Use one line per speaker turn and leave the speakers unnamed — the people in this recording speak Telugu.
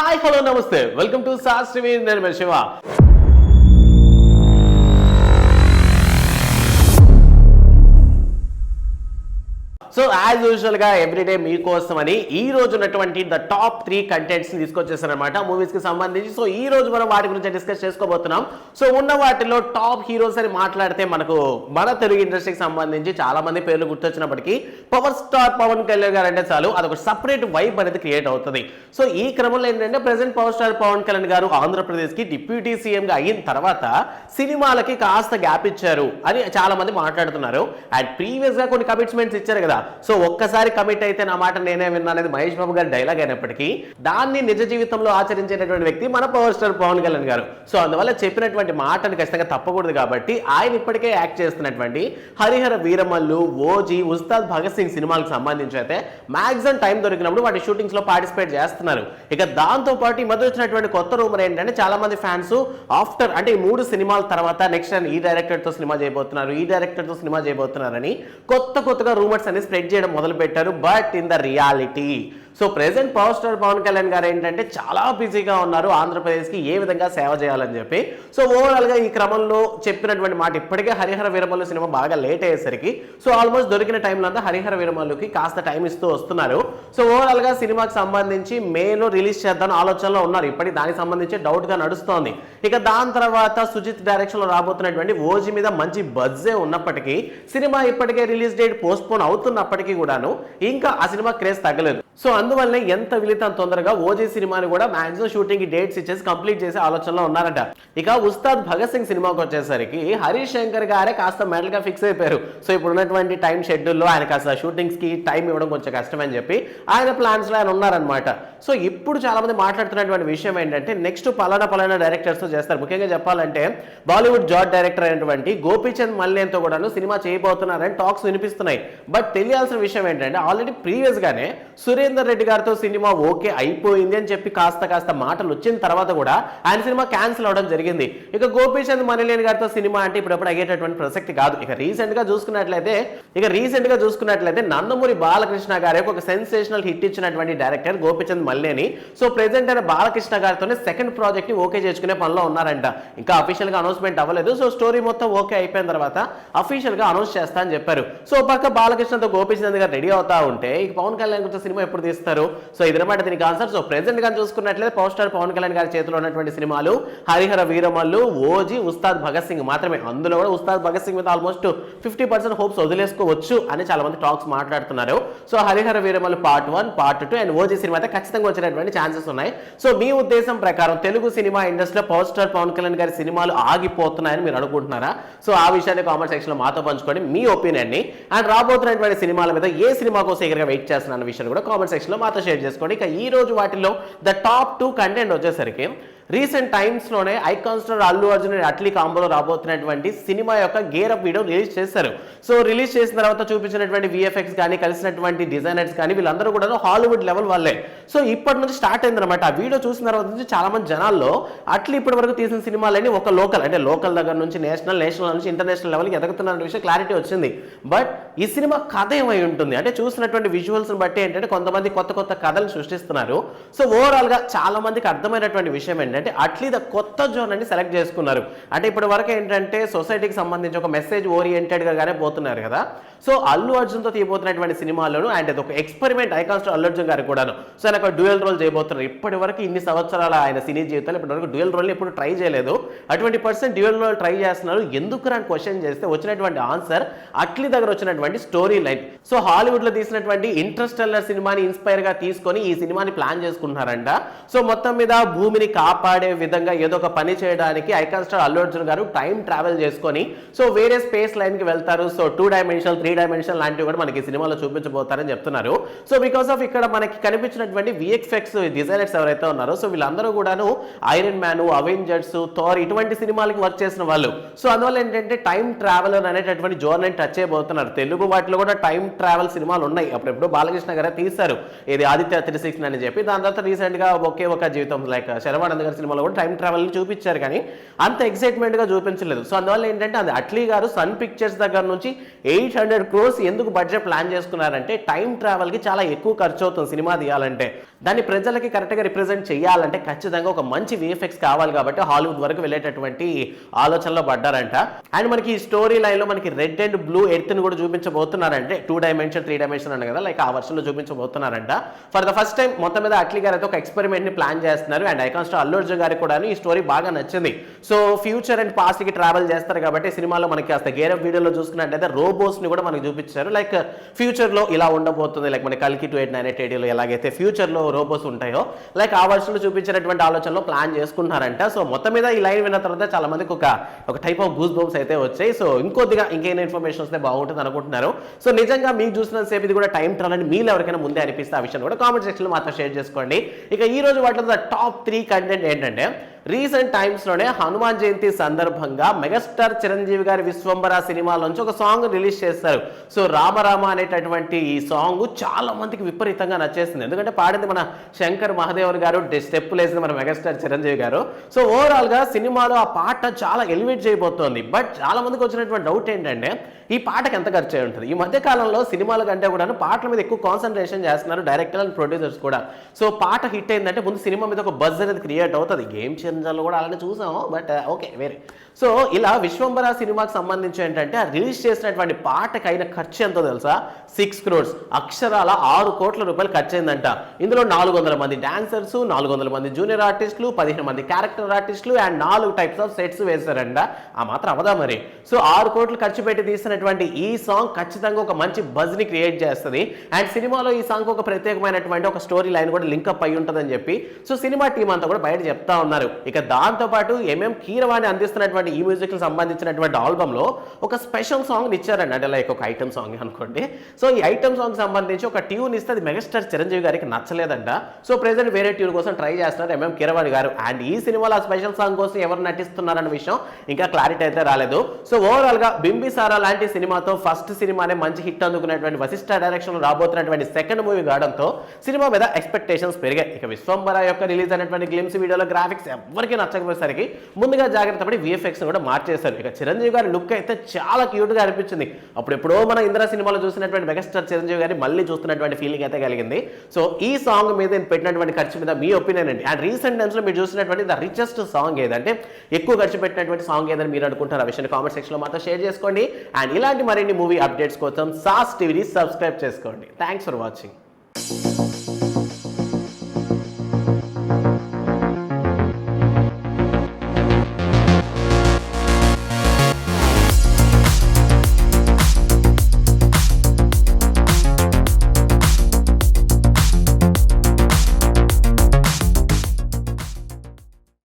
హాయ్ హలో నమస్తే. వెల్కమ్ టు శాస్త్రి నేను శివ. సో యాజ్ యూజువల్గా ఎవ్రీడే మీకోసం అని ఈ రోజు ఉన్నటువంటి ద టాప్ త్రీ కంటెంట్స్ని తీసుకొచ్చేసారనమాట మూవీస్కి సంబంధించి. సో ఈ రోజు మనం వాటి గురించి డిస్కస్ చేసుకోబోతున్నాం. సో ఉన్న వాటిలో టాప్ హీరోస్ అని మాట్లాడితే మనకు మన తెలుగు ఇండస్ట్రీకి సంబంధించి చాలా మంది పేర్లు గుర్తొచ్చినప్పటికీ పవర్ స్టార్ పవన్ కళ్యాణ్ గారు అంటే చాలు అదొక సపరేట్ వైబ్ అనేది క్రియేట్ అవుతుంది. సో ఈ క్రమంలో ఏంటంటే present power star Pawan Kalyan garu ఆంధ్రప్రదేశ్కి డిప్యూటీ సీఎంగా అయిన తర్వాత సినిమాలకి కాస్త గ్యాప్ ఇచ్చారు అని చాలా మంది మాట్లాడుతున్నారు. అండ్ ప్రీవియస్గా కొన్ని కమిట్మెంట్స్ ఇచ్చారు కదా సో ఒక్కసారి కమిట్ అయితే నా మాట నేనే విన్నా అనేది మహేష్ బాబు గారి డైలాగ్ అయినప్పటికీ దాన్ని నిజ జీవితంలో ఆచరించేటటువంటి వ్యక్తి మన పవర్ స్టార్ పవన్ కళ్యాణ్ గారు. సో అందువల్ల చెప్పినటువంటి మాటను ఖచ్చితంగా తప్పకూడదు కాబట్టి ఆయన ఇప్పటికే యాక్ట్ చేస్తున్నటువంటి హరిహర వీరమల్లు ఓజీ ఉస్తాద్ భగత్ సింగ్ సినిమాలకు సంబంధించి అయితే మ్యాక్సిమం టైం దొరికినప్పుడు వాటి షూటింగ్స్లో పార్టిసిపేట్ చేస్తున్నారు. ఇక దాంతో పాటు ఈ మధ్య వచ్చినటువంటి కొత్త రూమర్ ఏంటంటే చాలా మంది ఫ్యాన్స్ ఆఫ్టర్ అంటే ఈ మూడు సినిమాల తర్వాత నెక్స్ట్ ఈ డైరెక్టర్తో సినిమా చేయబోతున్నారు ఈ డైరెక్టర్తో సినిమా చేయబోతున్నారని కొత్త కొత్తగా రూమర్స్ అనేది స్ప్రెడ్ చేయడం మొదలుపెట్టారు but in the reality so present power star Pawan Kalyan garu ఏంటంటే చాలా బిజీగా ఉన్నారు ఆంధ్రప్రదేశ్కి ఏ విధంగా సేవ చేయాలని చెప్పి. సో ఓవరాల్గా ఈ క్రమంలో చెప్పినటువంటి మాట ఇప్పటికే హరిహర వీరమల్లు సినిమా బాగా లేట్ అయ్యేసరికి. సో ఆల్మోస్ట్ దొరికిన టైంలో అంతా హరిహర వీరమల్లుకి కాస్త టైం ఇస్తూ వస్తున్నారు. సో ఓవరాల్గా సినిమాకి సంబంధించి మేలో రిలీజ్ చేద్దాం ఆలోచనలో ఉన్నారు. ఇప్పటికి దానికి సంబంధించి డౌట్గా నడుస్తోంది. ఇక దాని తర్వాత సుజిత్ డైరెక్షన్లో రాబోతున్నటువంటి ఓజీ మీద మంచి బజ్జే ఉన్నప్పటికీ సినిమా ఇప్పటికే రిలీజ్ డేట్ పోస్ట్పోన్ అవుతున్నప్పటికీ కూడాను ఇంకా ఆ సినిమా క్రేజ్ తగ్గలేదు. సో అందువల్ల ఎంత వీలైతే అంత తొందరగా ఓజీ సినిమాని కూడా మాక్సిమం షూటింగ్ డేట్స్ ఇచ్చేసి కంప్లీట్ చేసే ఆలోచనలో ఉన్నారట. ఇక ఉస్తాద్ భగత్ సింగ్ సినిమాకి వచ్చేసరికి హరీష్ శంకర్ గారే కాస్త మెడల్గా ఫిక్స్ అయిపోయారు. సో ఇప్పుడు ఉన్నటువంటి టైం షెడ్యూల్లో ఆయన కాస్త షూటింగ్స్కి టైం ఇవ్వడం కొంచెం కష్టం అని చెప్పి ఆయన ప్లాన్స్లో ఆయన ఉన్నారనమాట సో ఇప్పుడు చాలా మంది మాట్లాడుతున్నటువంటి విషయం ఏంటంటే నెక్స్ట్ పలానా పలానా డైరెక్టర్స్తో చేస్తారు. ముఖ్యంగా చెప్పాలంటే బాలీవుడ్ జాట్ డైరెక్టర్ అయినటువంటి గోపీచంద్ మల్లేన్తో కూడాను సినిమా చేయబోతున్నారని టాక్స్ వినిపిస్తున్నాయి. బట్ తెలియాల్సిన విషయం ఏంటంటే ఆల్రెడీ ప్రీవియస్ గానే సురేందర్ రెడ్డి గారితో సినిమా ఓకే అయిపోయింది అని చెప్పి కాస్త కాస్త మాటలు వచ్చిన తర్వాత కూడా ఆయన సినిమా క్యాన్సిల్ అవడం జరిగింది. ఇక గోపీచంద్ మణిలేని గారితో సినిమా అంటే ఇప్పుడప్పుడు అయ్యేటటువంటి ప్రసక్తి కాదు. ఇక రీసెంట్గా చూసుకున్నట్లయితే ఇక రీసెంట్గా చూసుకున్నట్లయితే నందమూరి బాలకృష్ణ గారి ఒక సెన్సేషనల్ హిట్ ఇచ్చినటువంటి director Gopichand Malineni so present అయిన బాలకృష్ణ గారితోనే సెకండ్ ప్రాజెక్ట్ని ఓకే చేసుకునే పనిలో ఉన్నారంట. ఇంకా అఫీషియల్గా అనౌన్స్మెంట్ అవ్వలేదు. సో స్టోరీ మొత్తం ఓకే అయిపోయిన తర్వాత అఫీషియల్గా అనౌన్స్ చేస్తా అని చెప్పారు. సో పక్క బాలకృష్ణతో గోపీచంద్ గారు రెడీ అవుతా ఉంటే ఇక పవన్ కళ్యాణ్ గురించి సినిమా ఎప్పుడు తీస్తారు? సో ఇదనమాట దీనికి ఆన్సర్ సో ప్రెసెంట్గా చూసుకున్నట్లయితే పవర్ స్టార్ పవన్ కళ్యాణ్ గారి చేతిలో ఉన్నటువంటి సినిమాలు హరిహర వీరమల్లు ఓజీ ఉస్తాద్ భగత్ సింగ్ మాత్రమే. అందులో కూడా ఉస్తాద్ భగత్ సింగ్ మీద ఆల్మోస్ట్ ఫిఫ్టీ పర్సెంట్ హోప్స్ వదిలేసుకోవచ్చు అని చాలా మంది టాక్స్ మాట్లాడుతున్నారు. So Harihara Veeramallu part one part two and OG cinema అయితే ఖచ్చితంగా వచ్చినటువంటి ఛాన్సెస్ ఉన్నాయి. సో మీ ఉద్దేశం ప్రకారం తెలుగు సినిమా ఇండస్ట్రీలో పవర్ స్టార్ పవన్ కళ్యాణ్ గారి సినిమాలు ఆగిపోతున్నాయని మీరు అనుకుంటున్నారా? సో ఆ విషయాన్ని కామెంట్ సెక్షన్లో మాతో పంచుకోండి మీ ఒపీనియన్ని. అండ్ రాబోతున్నటువంటి సినిమాల మీద ఏ సినిమా కోసం ఎగరగా వెయిట్ చేస్తున్న విషయాన్ని కూడా కామెంట్ సెక్షన్ లో మాతో షేర్ చేసుకోండి. ఇక ఈ రోజు వాటిలో ద టాప్ టూ కంటెంట్ వచ్చేసరికి రీసెంట్ టైమ్స్లోనే ఐకాన్ స్టార్ అల్లు అర్జున్ అట్లీ కాంబోలో రాబోతున్నటువంటి సినిమా యొక్క గేర్ అప్ వీడియో రిలీజ్ చేశారు. సో రిలీజ్ చేసిన తర్వాత చూపించినటువంటి విఎఫ్ఎక్స్ కానీ కలిసినటువంటి డిజైనర్స్ కానీ వీళ్ళందరూ కూడా హాలీవుడ్ లెవెల్ వాళ్ళే. సో ఇప్పటి నుంచి స్టార్ట్ అయింది అనమాట ఆ వీడియో చూసిన తర్వాత నుంచి చాలా మంది జనాల్లో అట్లీ ఇప్పటి వరకు తీసిన సినిమాలని ఒక లోకల్ అంటే లోకల్ దగ్గర నుంచి నేషనల్ నేషనల్ నుంచి ఇంటర్నేషనల్ లెవెల్కి ఎదుగుతున్న విషయం క్లారిటీ వచ్చింది. బట్ ఈ సినిమా కథ ఏమై ఉంటుంది? అంటే చూసినటువంటి విజువల్స్ని బట్టి ఏంటంటే కొంతమంది కొత్త కొత్త కథలు సృష్టిస్తున్నారు. సో ఓవరాల్గా చాలా మందికి అర్థమైనటువంటి విషయం ఏంటంటే అట్లీ ద కొత్త జోన్ అని సెలెక్ట్ చేసుకున్నారు. అంటే ఇప్పటి వరకు ఏంటంటే సొసైటీకి సంబంధించి ఒక మెసేజ్ ఓరియంటెడ్గా కానీ పోతున్నారు కదా. సో అల్లు అర్జున్తో తీయబోతున్నటువంటి సినిమాలను అండ్ అది ఒక experiment. Icon star Allu Arjun గారు కూడాను. సో ఆయన ఒక డ్యూయల్ రోల్ చేయబోతున్నారు. ఇప్పటి వరకు ఇన్ని సంవత్సరాల ఆయన సినీ జీవితంలో ఇప్పటి వరకు డ్యూయల్ రోల్ ఎప్పుడు ట్రై చేయలేదు. అటువంటి పర్సన్ డ్యూయల్ రోల్ ట్రై చేస్తున్నారు. ఎందుకు అని క్వశ్చన్ చేస్తే వచ్చినటువంటి ఆన్సర్ అట్లీ దగ్గర వచ్చినటువంటి స్టోరీ లైన్. సో హాలీవుడ్లో తీసినటువంటి ఇంట్రెస్టెల్లర్ సినిమాని ఇన్స్పైర్గా తీసుకొని ఈ సినిమాని ప్లాన్ చేసుకుంటున్నారంట. సో మొత్తం మీద భూమిని కాపాడే విధంగా ఏదో ఒక పని చేయడానికి ఐకాన్ స్టార్ అల్లు అర్జున్ గారు టైం ట్రావెల్ చేసుకొని సో వేరే స్పేస్ లైన్కి వెళ్తారు. So two dimensional three dimension లాంటివి కూడా మనకి సినిమాలో చూపించబోతారని చెప్తున్నారు. సో బికాస్ ఆఫ్ ఇక్కడ మనకి కనిపించినటువంటి విఎక్స్ఎక్స్ డిజైనర్స్ ఎవరైతే ఉన్నారో సో వీళ్ళందరూ కూడాను ఐరన్ మ్యాన్ అవెంజర్స్ థోర్ ఇటువంటి సినిమాలకి వర్క్ చేసిన వాళ్ళు. సో అందువల్ల ఏంటంటే టైం ట్రావెలర్ అనేటటువంటి జోన్ టచ్ చేయబోతున్నారు. తెలుగు వాటిలో కూడా టైం ట్రావెల్ సినిమాలు ఉన్నాయి. అప్పుడెప్పుడు బాలకృష్ణ గారే తీశారు. ఇది ఆదిత్య త్రీ సిక్స్ అని చెప్పి. దాని తర్వాత రీసెంట్గా ఒకే ఒక జీవితం లైక్ శర్వానంద్ గారి సినిమాలో కూడా టైం ట్రావెల్ చూపించారు కానీ అంత ఎక్సైట్మెంట్గా చూపించలేదు. సో అందువల్ల ఏంటంటే అది అట్లీ గారు సన్ పిక్చర్స్ దగ్గర నుంచి ఎయిట్ హండ్రెడ్ హండ్రెడ్ క్రోర్స్ ఎందుకు బడ్జెట్ ప్లాన్ చేసుకున్నారంటే టైం ట్రావెల్కి చాలా ఎక్కువ ఖర్చు అవుతుంది సినిమా తీయాలంటే. దాన్ని ప్రజలకి కరెక్ట్గా రిప్రజెంట్ చేయాలంటే ఖచ్చితంగా ఒక మంచి విఎఫ్ఎక్స్ కావాలి కాబట్టి హాలీవుడ్ వరకు వెళ్ళేటటువంటి ఆలోచనలో పడ్డారంట. అండ్ మనకి ఈ స్టోరీ లైన్లో మనకి రెడ్ అండ్ బ్లూ ఎర్త్ని కూడా చూపించబోతున్నారంటే టూ డైమెన్షన్ త్రీ డైమెన్షన్ అన్న కదా లైక్ ఆ వర్షన్లో చూపించబోతున్నారంట. ఫర్ ద ఫస్ట్ టైం మొత్తం మీద అట్లీ గారు అయితే ఒక ఎక్స్పెరిమెంట్ని ప్లాన్ చేస్తున్నారు. And icon star Allu Arjun గారికి కూడా ఈ స్టోరీ బాగా నచ్చింది. సో ఫ్యూచర్ అండ్ పాస్ట్కి ట్రావెల్ చేస్తారు కాబట్టి సినిమాలో మనకి కాస్త గేరప్ వీడియోలో చూసుకున్నట్టయితే రోబోస్ని కూడా మనకు చూపించారు. లైక్ ఫ్యూచర్లో ఇలా ఉండబోతుంది. లైక్ మన కల్కి టూ ఎయిట్ నైన్ ఎయిట్ ఏడియోలో ఎలాగైతే ఫ్యూచర్లో రోబోస్ ఉంటాయో లైక్ ఆ వర్షన్లో చూపించినటువంటి ఆలోచనలో ప్లాన్ చేసుకుంటున్నారంట. సో మొత్తం మీద ఈ లైన్ విన్న తర్వాత చాలా మందికి ఒక ఒక టైప్ ఆఫ్ గూస్ బంప్స్ అయితే వచ్చాయి. సో ఇంకొద్దిగా ఇంకేమైనా ఇన్ఫర్మేషన్ వస్తే బాగుంటుంది అనుకుంటున్నారు. సో నిజంగా మీకు చూసిన సేపు ఇది కూడా టైం ట్రావెల్ అని మీరు ఎవరికైనా ముందే అనిపిస్తే ఆ విషయం కూడా కామెంట్ సెక్షన్లో మాత్రం షేర్ చేసుకోండి. ఇక ఈ రోజు వాటిలో టాప్ త్రీ కంటెంట్ ఏంటంటే రీసెంట్ టైమ్స్లోనే హనుమాన్ జయంతి సందర్భంగా మెగాస్టార్ చిరంజీవి గారి విశ్వంబర సినిమాలోంచి ఒక సాంగ్ రిలీజ్ చేస్తారు సో రామరామ అనేటటువంటి ఈ సాంగ్ చాలా మందికి విపరీతంగా నచ్చేసింది. ఎందుకంటే పాడింది మన శంకర్ మహాదేవన్ గారు స్టెప్పులు వేసింది మన మెగాస్టార్ చిరంజీవి గారు. సో ఓవరాల్గా సినిమాలో ఆ పాట చాలా ఎలివేట్ చేయబోతోంది. బట్ చాలా మందికి వచ్చినటువంటి డౌట్ ఏంటంటే ఈ పాటకి ఎంత ఖర్చు అయి ఉంటుంది? ఈ మధ్య కాలంలో సినిమాల కంటే కూడా పాటల మీద ఎక్కువ కాన్సన్ట్రేషన్ చేస్తున్నారు డైరెక్టర్ అండ్ ప్రొడ్యూసర్స్ కూడా. సో పాట హిట్ అయిందంటే ముందు సినిమా మీద ఒక బజ్ అనేది క్రియేట్ అవుతుంది. గేమ్ చేంజర్లో కూడా అలానే చూసాము బట్ ఓకే uh, వేరే. సో ఇలా విశ్వంబర సినిమాకి సంబంధించి ఏంటంటే రిలీజ్ చేసినటువంటి పాటకి అయిన ఖర్చు ఎంతో తెలుసా? సిక్స్ క్రోర్స్ అక్షరాల ఆరు కోట్ల రూపాయలు ఖర్చు అయిందంట ఇందులో నాలుగు వందల మంది డాన్సర్స్ నాలుగు వందల మంది జూనియర్ ఆర్టిస్టులు పదిహేను మంది క్యారెక్టర్ ఆర్టిస్టులు అండ్ నాలుగు టైప్స్ ఆఫ్ సెట్స్ వేశారంట. ఆ మాత్రం అవదా మరి? సో ఆరు కోట్లు ఖర్చు పెట్టి తీసినటువంటి ఈ సాంగ్ ఖచ్చితంగా ఒక మంచి బజ్ని క్రియేట్ చేస్తుంది. అండ్ సినిమాలో ఈ సాంగ్ ఒక ప్రత్యేకమైనటువంటి ఒక స్టోరీ లైన్ కూడా లింక్ అప్ అయి ఉంటుందని చెప్పి సో సినిమా టీం అంతా కూడా బయట చెప్తా ఉన్నారు. ఇక దాంతో పాటు ఎంఎం కీరవాణి అందిస్తున్నటువంటి ఈ మ్యూజిక్ సంబంధించినటువంటి ఆల్బమ్లో ఒక స్పెషల్ సాంగ్ ఇచ్చారండి అంటే లైక్ ఒక ఐటమ్ సాంగ్ అనుకోండి. సో ఈ ఐటమ్ సాంగ్ సంబంధించి ఒక ట్యూన్ ఇస్తే అది మెగాస్టార్ చిరంజీవి గారికి నచ్చలేదంట. సో ప్రెసెంట్ వేరే ట్యూన్ కోసం ట్రై చేస్తున్నారు ఎంఎం కీరవాణి గారు. అండ్ ఈ సినిమాలో ఆ స్పెషల్ సాంగ్ కోసం ఎవరు నటిస్తున్నారన్న విషయం ఇంకా క్లారిటీ అయితే రాలేదు. సో ఓవరాల్గా బింబిసారా లాంటి సినిమాతో ఫస్ట్ సినిమానే మంచి హిట్ అందుకున్నటువంటి వశిష్ఠ డైరెక్షన్ రాబోతున్నటువంటి సెకండ్ మూవీ కావడంతో సినిమా మీద ఎక్స్పెక్టేషన్స్ పెరిగాయి. ఇక విశ్వంబర యొక్క రిలీజ్ అయినటువంటి గ్లిమ్స్ వీడియోలో గ్రాఫిక్స్ ఎవరికి నచ్చకపోయేసరికి ముందుగా జాగ్రత్త పడి విఎఫ్ఎక్స్ కూడా మార్చేశారు. ఇక చిరంజీవి గారి లుక్ అయితే చాలా క్యూట్గా అనిపించింది. అప్పుడు ఎప్పుడో మన ఇంద్ర సినిమాలో చూసినటువంటి మెగాస్టార్ చిరంజీవి గారి మళ్ళీ చూస్తున్నటువంటి ఫీలింగ్ అయితే కలిగింది. సో ఈ సాంగ్ మీద నేను పెట్టినటువంటి ఖర్చు మీద మీ ఒపీనియన్ అండి అండ్ రీసెంట్ టైమ్స్లో మీరు చూసినటువంటి ద రిచెస్ట్ సాంగ్ ఏదంటే ఎక్కువ ఖర్చు పెట్టినటువంటి సాంగ్ ఏదని మీరు అనుకుంటారు. ఆ విషయాన్ని కామెంట్ సెక్షన్లో మాత్రం షేర్ చేసుకోండి. అండ్ ఇలాంటి మరిన్ని మూవీ అప్డేట్స్ కోసం సాస్ టీవీని సబ్స్క్రైబ్ చేసుకోండి. Thanks for watching